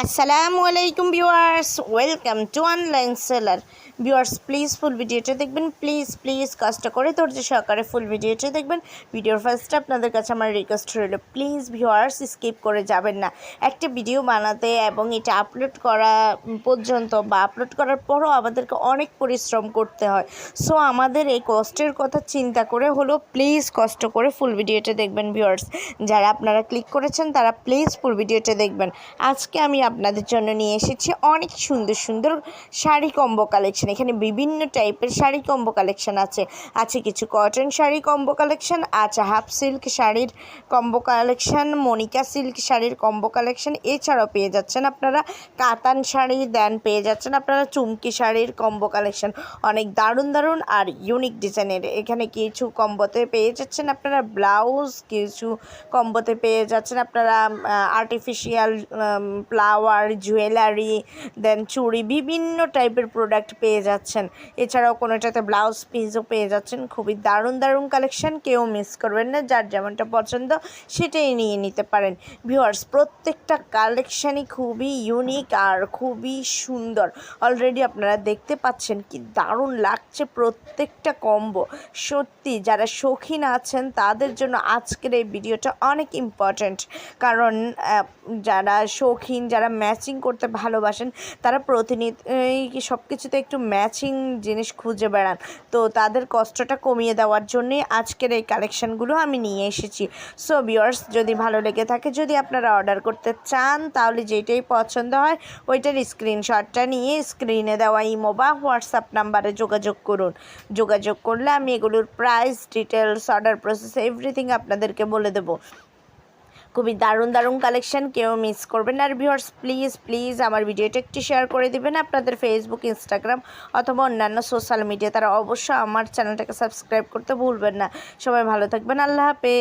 আসসালামু আলাইকুম viewers welcome to online seller viewers please full ভিডিওটা দেখবেন প্লিজ প্লিজ কাজটা করে ধৈর্য সহকারে ফুল ভিডিওটা দেখবেন ভিডিওর ফার্স্টে আপনাদের কাছে আমার রিকোয়েস্ট রইল প্লিজ ভিউয়ার্স স্কিপ করে যাবেন না একটা ভিডিও বানাতে এবং এটা আপলোড করা পর্যন্ত বা আপলোড করার পরও আমাদেরকে অনেক পরিশ্রম করতে হয় সো আমাদের এই কষ্টের কথা চিন্তা করে হলো প্লিজ কষ্ট করে ফুল ভিডিওটা দেখবেন ভিউয়ার্স যারা আপনারা ক্লিক করেছেন তারা প্লিজ ফুল ভিডিওটা দেখবেন আজকে আমি আপনাদের জন্য নিয়ে এসেছি। অনেক সুন্দর সুন্দর শাড়ি কম্বো কালেকশন। এখানে বিভিন্ন টাইপের শাড়ি কম্বো কালেকশন আছে। আছে কিছু কটন শাড়ি কম্বো কালেকশন, আছে হাফ সিল্ক শাড়ির কম্বো কালেকশন, মনিকা সিল্ক শাড়ির কম্বো কালেকশন। এছাড়াও পেয়ে যাচ্ছেন আপনারা কাতান শাড়ি, দেন পেয়ে যাচ্ছেন আপনারা চুমকি শাড়ির কম্বো কালেকশন। অনেক দারুণ দারুণ আর ইউনিক ডিজাইনের এখানে কিছু কম্বোতে পেয়ে যাচ্ছেন আপনারা ব্লাউজ, কিছু কম্বোতে পেয়ে যাচ্ছেন আপনারা আর্টিফিশিয়াল ফ্লাওয়ার জুয়েলারি দেন চুড়ি, বিভিন্ন টাইপের প্রোডাক্ট পেয়ে যাচ্ছেন। এছাড়াও কোনোটাতে ব্লাউজ পিসও পেয়ে যাচ্ছেন। খুবই দারুণ দারুণ কালেকশান কেউ মিস করবেন না। যার যেমনটা পছন্দ, সেটাই নিয়ে নিতে পারেন। ভিউয়ার্স প্রত্যেকটা কালেকশানই খুবই ইউনিক আর খুবই সুন্দর। অলরেডি আপনারা দেখতে পাচ্ছেন কি দারুণ লাগছে প্রত্যেকটা কম্বো সত্যি, যারা শৌখিন আছেন, তাদের জন্য আজকের এই ভিডিওটা অনেক ইম্পর্ট্যান্ট কারণ যারা শৌখিন, যারা ম্যাচিং করতে ভালোবাসেন, তারা প্রতিনিয়ত সব কিছুতে একটু ম্যাচিং জিনিস খুঁজে বেড়ান। তো তাদের কষ্টটা কমিয়ে দেওয়ার জন্যই আজকের এই কালেকশানগুলো আমি নিয়ে এসেছি। সো ভিউয়ার্স যদি ভালো লেগে থাকে, যদি আপনারা অর্ডার করতে চান, তাহলে যেটাই পছন্দ হয়, ওইটার স্ক্রিনশটটা নিয়ে স্ক্রিনে দেওয়া ইমো বা হোয়াটসঅ্যাপ নাম্বারে যোগাযোগ করুন। যোগাযোগ করলে আমি এগুলোর price details order process everything আপনাদেরকে বলে দেবো। খুবই দারুণ দারুণ কালেকশন কেউ মিস করবেন আর ভিউয়ার্স প্লিজ প্লিজ আমার ভিডিওটা একটু শেয়ার করে দেবেন আপনাদের ফেসবুক ইনস্টাগ্রাম অথবা অন্যান্য সোশ্যাল মিডিয়া তারা অবশ্যই আমার চ্যানেলটাকে সাবস্ক্রাইব করতে ভুলবেন না। সবাই ভালো থাকবেন। আল্লাহ হাফেজ।